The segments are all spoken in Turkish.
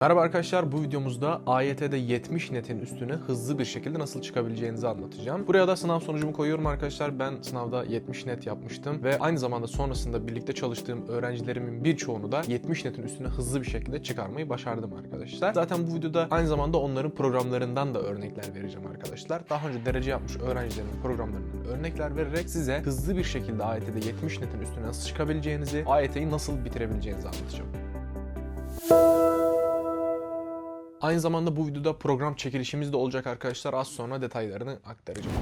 Merhaba arkadaşlar bu videomuzda AYT'de 70 netin üstüne hızlı bir şekilde nasıl çıkabileceğinizi anlatacağım. Buraya da sınav sonucumu koyuyorum arkadaşlar. Ben sınavda 70 net yapmıştım ve aynı zamanda sonrasında birlikte çalıştığım öğrencilerimin birçoğunu da 70 netin üstüne hızlı bir şekilde çıkarmayı başardım arkadaşlar. Zaten bu videoda aynı zamanda onların programlarından da örnekler vereceğim arkadaşlar. Daha önce derece yapmış öğrencilerimin programlarından örnekler vererek size hızlı bir şekilde AYT'de 70 netin üstüne nasıl çıkabileceğinizi, AYT'yi nasıl bitirebileceğinizi anlatacağım. Aynı zamanda bu videoda program çekilişimiz de olacak arkadaşlar. Az sonra detaylarını aktaracağım.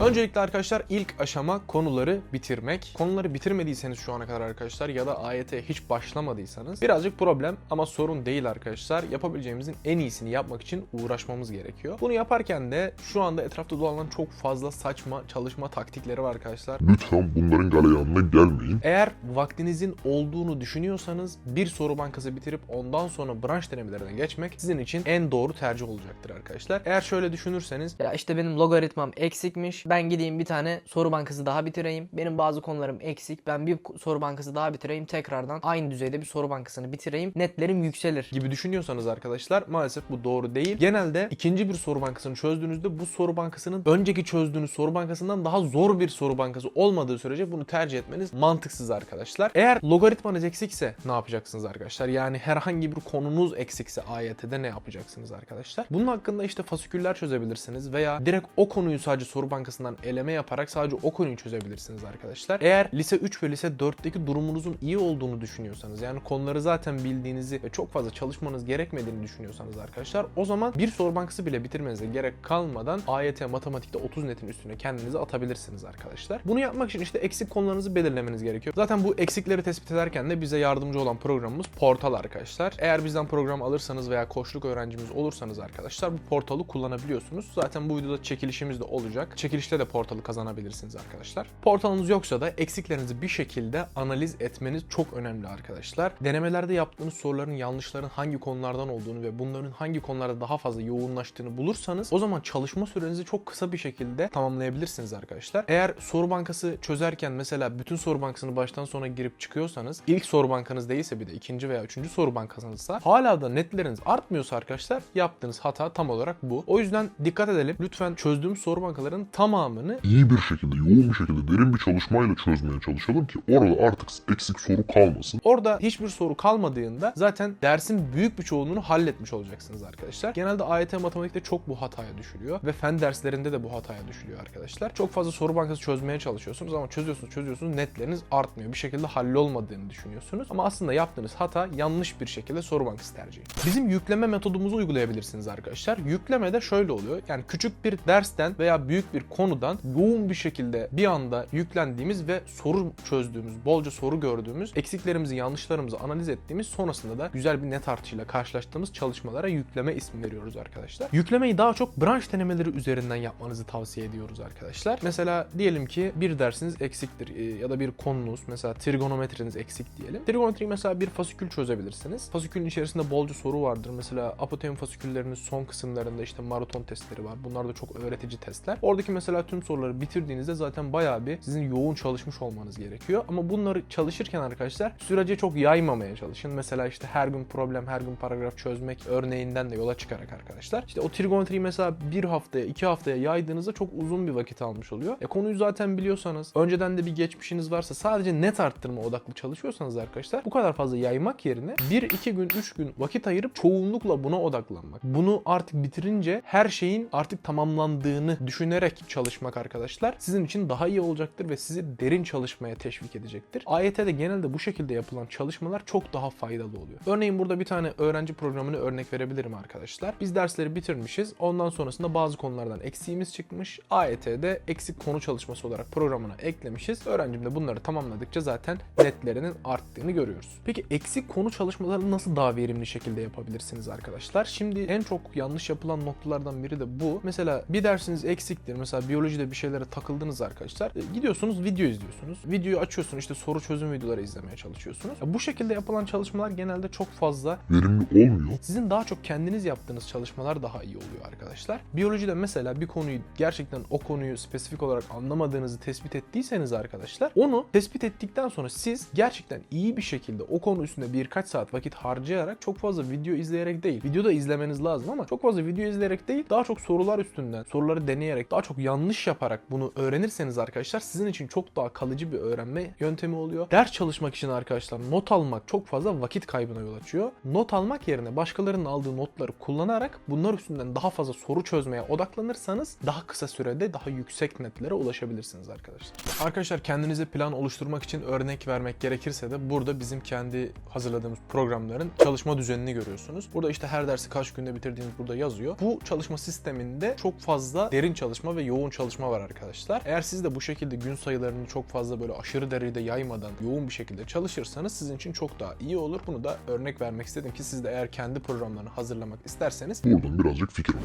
Öncelikle arkadaşlar ilk aşama konuları bitirmek. Konuları bitirmediyseniz şu ana kadar arkadaşlar ya da AYT'ye hiç başlamadıysanız birazcık problem ama sorun değil arkadaşlar. Yapabileceğimizin en iyisini yapmak için uğraşmamız gerekiyor. Bunu yaparken de şu anda etrafta dolanan çok fazla saçma çalışma taktikleri var arkadaşlar. Lütfen bunların galeyanına gelmeyin. Eğer vaktinizin olduğunu düşünüyorsanız bir soru bankası bitirip ondan sonra branş denemelerine geçmek sizin için en doğru tercih olacaktır arkadaşlar. Eğer şöyle düşünürseniz Ya işte benim logaritmam eksikmiş. Ben gideyim bir tane soru bankası daha bitireyim. Benim bazı konularım eksik. Ben bir soru bankası daha bitireyim. Tekrardan aynı düzeyde bir soru bankasını bitireyim. Netlerim yükselir. gibi düşünüyorsanız arkadaşlar maalesef bu doğru değil. Genelde ikinci bir soru bankasını çözdüğünüzde bu soru bankasının önceki çözdüğünüz soru bankasından daha zor bir soru bankası olmadığı sürece bunu tercih etmeniz mantıksız arkadaşlar. Eğer logaritmanız eksikse ne yapacaksınız arkadaşlar? Yani herhangi bir konunuz eksikse AYT'de ne yapacaksınız arkadaşlar? Bunun hakkında işte fasiküller çözebilirsiniz veya direkt o konuyu sadece soru bankasından eleme yaparak sadece o konuyu çözebilirsiniz arkadaşlar. Eğer lise 3 ve lise 4'teki durumunuzun iyi olduğunu düşünüyorsanız yani konuları zaten bildiğinizi ve çok fazla çalışmanız gerekmediğini düşünüyorsanız arkadaşlar o zaman bir soru bankası bile bitirmenize gerek kalmadan AYT matematikte 30 netin üstüne kendinizi atabilirsiniz arkadaşlar. Bunu yapmak için işte eksik konularınızı belirlemeniz gerekiyor. Zaten bu eksikleri tespit ederken de bize yardımcı olan programımız Portal arkadaşlar. Eğer bizden program alırsanız veya koçluk öğrencimiz olursanız arkadaşlar bu portalı kullanabiliyorsunuz. Zaten bu videoda çekilişimiz de olacak. Çekilişte de portalı kazanabilirsiniz arkadaşlar. Portalınız yoksa da eksiklerinizi bir şekilde analiz etmeniz çok önemli arkadaşlar. Denemelerde yaptığınız soruların yanlışların hangi konulardan olduğunu ve bunların hangi konularda daha fazla yoğunlaştığını bulursanız o zaman çalışma sürenizi çok kısa bir şekilde tamamlayabilirsiniz arkadaşlar. Eğer soru bankası çözerken mesela bütün soru bankasını baştan sona girip çıkıyorsanız ilk soru bankanız değilse bir de ikinci veya üçüncü soru bankanızsa hala da netleriniz artmıyorsa arkadaşlar yaptığınız hata tam olarak bu. O yüzden dikkat edelim. Lütfen çözdüğümüz soru bankalarının tamamını İyi bir şekilde, yoğun bir şekilde, derin bir çalışmayla çözmeye çalışalım ki orada artık eksik soru kalmasın. Orada hiçbir soru kalmadığında zaten dersin büyük bir çoğunluğunu halletmiş olacaksınız arkadaşlar. Genelde AYT matematikte çok bu hataya düşülüyor ve fen derslerinde de bu hataya düşülüyor arkadaşlar. Çok fazla soru bankası çözmeye çalışıyorsunuz ama çözüyorsunuz çözüyorsunuz netleriniz artmıyor. Bir şekilde hallolmadığını düşünüyorsunuz ama aslında yaptığınız hata yanlış bir şekilde soru bankası tercihi. Bizim yükleme metodumuzu uygulayabilirsiniz arkadaşlar. Yüklemede şöyle oluyor. Yani küçük bir dersten veya büyük bir konudan yoğun bir şekilde bir anda yüklendiğimiz ve soru çözdüğümüz, bolca soru gördüğümüz, eksiklerimizi, yanlışlarımızı analiz ettiğimiz sonrasında da güzel bir net artışıyla karşılaştığımız çalışmalara yükleme ismi veriyoruz arkadaşlar. Yüklemeyi daha çok branş denemeleri üzerinden yapmanızı tavsiye ediyoruz arkadaşlar. Mesela diyelim ki bir dersiniz eksiktir e, ya da bir konunuz mesela trigonometriniz eksik diyelim. Trigonometri mesela bir fasikül çözebilirsiniz. Fasikülün içerisinde bolca soru vardır. Mesela apoteum fasiküllerinin son kısımlarında işte maraton testleri var. Bunlar da çok öğretici testler. Oradaki mesela tüm soruları bitirdiğinizde zaten bayağı bir sizin yoğun çalışmış olmanız gerekiyor. Ama bunları çalışırken arkadaşlar sürece çok yaymamaya çalışın. Mesela işte her gün problem, her gün paragraf çözmek örneğinden de yola çıkarak arkadaşlar. İşte o trigonometriyi mesela bir haftaya, iki haftaya yaydığınızda çok uzun bir vakit almış oluyor. E konuyu zaten biliyorsanız, önceden de bir geçmişiniz varsa sadece net arttırma odaklı çalışıyorsanız arkadaşlar bu kadar fazla yaymak yerine 1-2 gün, 3 gün vakit ayırıp çoğunlukla buna odaklanmak. Bunu artık bitirince her şeyin artık tamamlandığını düşünerek çalışmak arkadaşlar sizin için daha iyi olacaktır ve sizi derin çalışmaya teşvik edecektir. AYT'de genelde bu şekilde yapılan çalışmalar çok daha faydalı oluyor. Örneğin burada bir tane öğrenci programını örnek verebilirim arkadaşlar. Biz dersleri bitirmişiz. Ondan sonrasında bazı konulardan eksiğimiz çıkmış. AYT'de eksik konu çalışması olarak programına eklemişiz. Öğrencim de bunları tamamladıkça zaten netlerinin arttığını görüyoruz. Peki eksik konu çalışmalarını nasıl daha verimli şekilde yapabilirsiniz arkadaşlar? Şimdi en çok yanlış yapılan noktalardan biri de bu. Mesela bir dersiniz eksiktir. Mesela biyolojide bir şeylere takıldınız arkadaşlar. E, gidiyorsunuz video izliyorsunuz. Videoyu açıyorsunuz işte soru çözüm videoları izlemeye çalışıyorsunuz. Bu şekilde yapılan çalışmalar genelde çok fazla Verimli olmuyor. sizin daha çok kendiniz yaptığınız çalışmalar daha iyi oluyor arkadaşlar. Biyolojide mesela bir konuyu gerçekten o konuyu spesifik olarak anlamadığınızı tespit ettiyseniz arkadaşlar onu tespit ettikten sonra siz gerçekten iyi bir şekilde o konu üstünde birkaç saat vakit harcayarak çok fazla video izleyerek değil. Video da izlemeniz lazım ama çok fazla video izleyerek değil daha çok sorular üstünden soruları deneyerek daha çok yanlış yaparak bunu öğrenirseniz arkadaşlar sizin için çok daha kalıcı bir öğrenme yöntemi oluyor. Ders çalışmak için arkadaşlar not almak çok fazla vakit kaybına yol açıyor. Not almak yerine başkalarının aldığı notları kullanarak bunlar üstünden daha fazla soru çözmeye odaklanırsanız daha kısa sürede daha yüksek netlere ulaşabilirsiniz arkadaşlar. Arkadaşlar kendinize plan oluşturmak için örnek vermek gerekirse de burada bizim kendi hazırladığımız programların çalışma düzenini görüyorsunuz. Burada işte her dersi kaç günde bitirdiğiniz burada yazıyor. Bu çalışma sisteminde çok fazla derin çalışma ve yoğun çalışma var arkadaşlar. Eğer siz de bu şekilde gün sayılarını çok fazla böyle aşırı derecede yaymadan yoğun bir şekilde çalışırsanız sizin için çok daha iyi olur. Bunu da örnek vermek istedim ki siz de eğer kendi programlarını hazırlamak isterseniz Buradan birazcık fikir alın.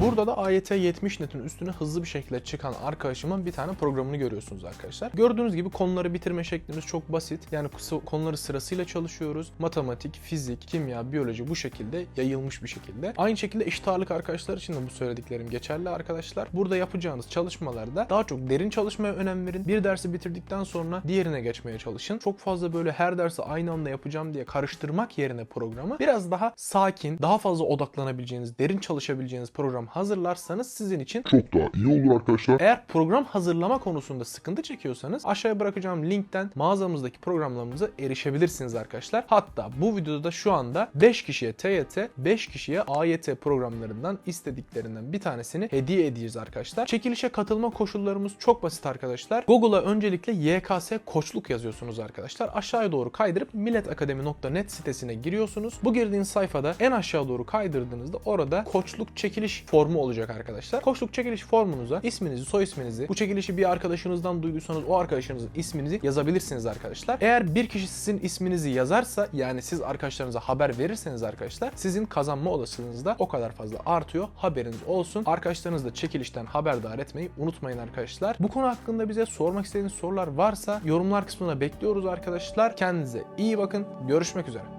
Burada da AYT 70 netin üstüne hızlı bir şekilde çıkan arkadaşımın bir tane programını görüyorsunuz arkadaşlar. Gördüğünüz gibi konuları bitirme şeklimiz çok basit. Yani konuları sırasıyla çalışıyoruz. Matematik, fizik, kimya, biyoloji bu şekilde yayılmış bir şekilde. Aynı şekilde eşit ağırlık arkadaşlar için de bu söylediklerim geçerli arkadaşlar. Burada yapacağınız çalışmalarda daha çok derin çalışmaya önem verin. Bir dersi bitirdikten sonra diğerine geçmeye çalışın. Çok fazla böyle her dersi aynı anda yapacağım diye karıştırmak yerine programı biraz daha sakin, daha fazla odaklanabileceğiniz, derin çalışabileceğiniz program hazırlarsanız sizin için Çok daha iyi olur arkadaşlar. eğer program hazırlama konusunda sıkıntı çekiyorsanız aşağıya bırakacağım linkten mağazamızdaki programlarımıza erişebilirsiniz arkadaşlar. Hatta bu videoda şu anda 5 kişiye TYT, 5 kişiye AYT programlarından istediklerinden bir tanesini hediye edeceğiz arkadaşlar. Çekilişe katılma koşullarımız çok basit arkadaşlar. Google'a öncelikle YKS koçluk yazıyorsunuz arkadaşlar. Aşağıya doğru kaydırıp milletakademi.net sitesine giriyorsunuz. Bu girdiğiniz sayfada en aşağı doğru kaydırdığınızda orada koçluk formu olacak arkadaşlar. Koçluk çekiliş formunuza isminizi, soy isminizi, bu çekilişi bir arkadaşınızdan duyduysanız o arkadaşınızın isminizi yazabilirsiniz arkadaşlar. Eğer bir kişi sizin isminizi yazarsa yani siz arkadaşlarınıza haber verirseniz arkadaşlar sizin kazanma olasılığınız da o kadar fazla artıyor. Haberiniz olsun. Arkadaşlarınızı da çekilişten haberdar etmeyi unutmayın arkadaşlar. Bu konu hakkında bize sormak istediğiniz sorular varsa yorumlar kısmına bekliyoruz arkadaşlar. Kendinize iyi bakın. Görüşmek üzere.